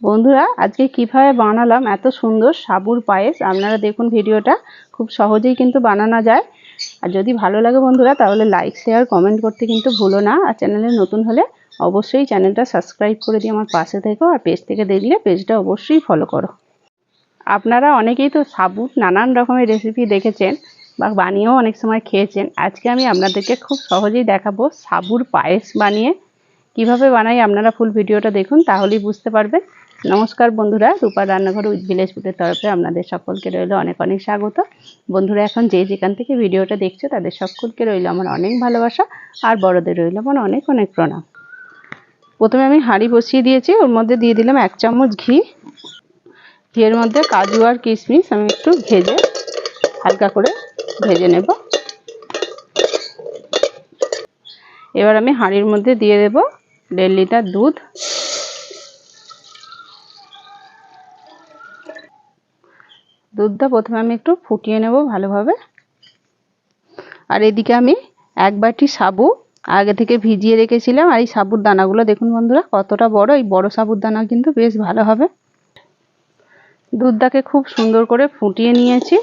বন্ধুরা, আজকে কীভাবে বানালাম এত সুন্দর সাবুর পায়েস? আপনারা দেখুন ভিডিওটা, খুব সহজেই কিন্তু বানানো যায়। আর যদি ভালো লাগে বন্ধুরা, তাহলে লাইক শেয়ার কমেন্ট করতে কিন্তু ভুলো না। আর চ্যানেলে নতুন হলে অবশ্যই চ্যানেলটা সাবস্ক্রাইব করে দিয়ে আমার পাশে থেকো। আর পেজ থেকে দেখলে পেজটা অবশ্যই ফলো করো। আপনারা অনেকেই তো সাবুর নানান রকমের রেসিপি দেখেছেন বা বানিয়েও অনেক সময় খেয়েছেন। আজকে আমি আপনাদেরকে খুব সহজেই দেখাবো সাবুর পায়েস বানিয়ে কীভাবে বানাই। আপনারা ফুল ভিডিওটা দেখুন, তাহলেই বুঝতে পারবেন। নমস্কার বন্ধুরা, রূপা রান্নাঘর উইথ ভিলেজ ফুডের তরফে আপনাদের সকলকে রইল অনেক অনেক স্বাগত। বন্ধুরা, এখন যে যেখান থেকে ভিডিওটা দেখছে, তাদের সকলকে রইল আমার অনেক ভালোবাসা, আর বড়দের রইল আমার অনেক অনেক প্রণাম। প্রথমে আমি হাঁড়ি বসিয়ে দিয়েছি, ওর মধ্যে দিয়ে দিলাম এক চামচ ঘি। ঘিয়ের মধ্যে কাজু আর কিশমিশ আমি একটু ভেজে হালকা করে ভেজে নেব। এবার আমি হাঁড়ির মধ্যে দিয়ে দেব দেড় লিটার দুধ। দুধটা প্রথমে আমি একটু ফুটিয়ে নেব ভালোভাবে। আর এদিকে আমি এক বাটি সাবু আগে থেকে ভিজিয়ে রেখেছিলাম। আর এই সাবুর দানাগুলো দেখুন বন্ধুরা, কতটা বড়। এই বড় সাবুর দানা কিন্তু বেশ ভালো হবে। দুধটাকে খুব সুন্দর করে ফুটিয়ে নিয়েছি।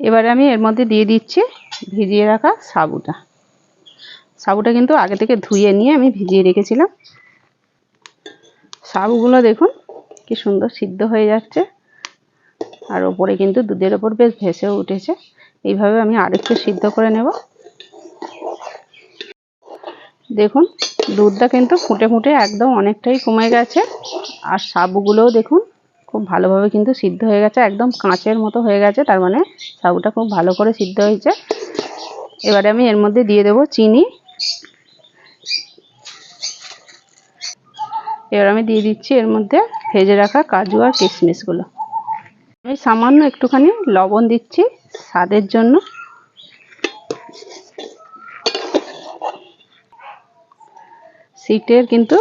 এবারে আমি এর মধ্যে দিয়ে দিচ্ছি ভিজিয়ে রাখা সাবুটা। সাবুটা কিন্তু আগে থেকে ধুয়ে নিয়ে আমি ভিজিয়ে রেখেছিলাম। সাবুগুলো দেখুন কি সুন্দর সিদ্ধ হয়ে যাচ্ছে। আর ওপরে কিন্তু দুধের ওপর বেশ ভেসেও উঠেছে। এইভাবে আমি আরেকটু সিদ্ধ করে নেব। দেখুন, দুধটা কিন্তু ফুটে ফুটে একদম অনেকটাই কমে গেছে। আর সাবুগুলোও দেখুন, খুব ভালোভাবে কিন্তু সিদ্ধ হয়ে গেছে, একদম কাঁচের মতো হয়ে গেছে। তার মানে সাবুটা খুব ভালো করে সিদ্ধ হয়েছে। এবারে আমি এর মধ্যে দিয়ে দেব চিনি। এবার আমি দিয়ে দিচ্ছি এর মধ্যে ভেজে রাখা কাজু আর কিশমিশগুলো। আমি সামান্য একটুখানি লবণ দিচ্ছি স্বাদের জন্য। সিটের কিন্তু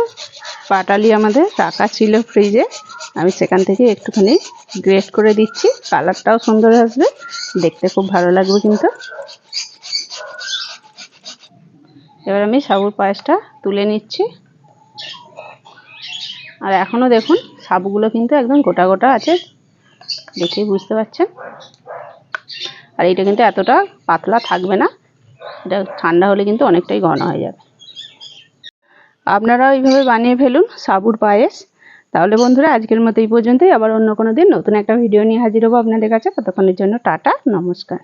পাটালি আমাদের রাখা ছিল ফ্রিজে। আমি সেখান থেকে একটুখানি গ্রেট করে দিচ্ছি। কালারটাও সুন্দর আসবে। দেখতে খুব ভালো লাগবে কিন্তু। এবার আমি সাবুর পায়েসটা তুলে নিচ্ছি। আর এখনও দেখুন সাবুগুলো কিন্তু একদম গোটা গোটা আছে, দেখেই বুঝতে পারছেন। আর এটা কিন্তু এতটা পাতলা থাকবে না, এটা ঠান্ডা হলে কিন্তু অনেকটাই ঘন হয়ে যাবে। আপনারাও এইভাবে বানিয়ে ফেলুন সাবুর পায়েস। তাহলে বন্ধুরা, আজকের মতো এই পর্যন্তই। আবার অন্য কোনো দিন নতুন একটা ভিডিও নিয়ে হাজির হব আপনাদের কাছে। ততক্ষণের জন্য টাটা, নমস্কার।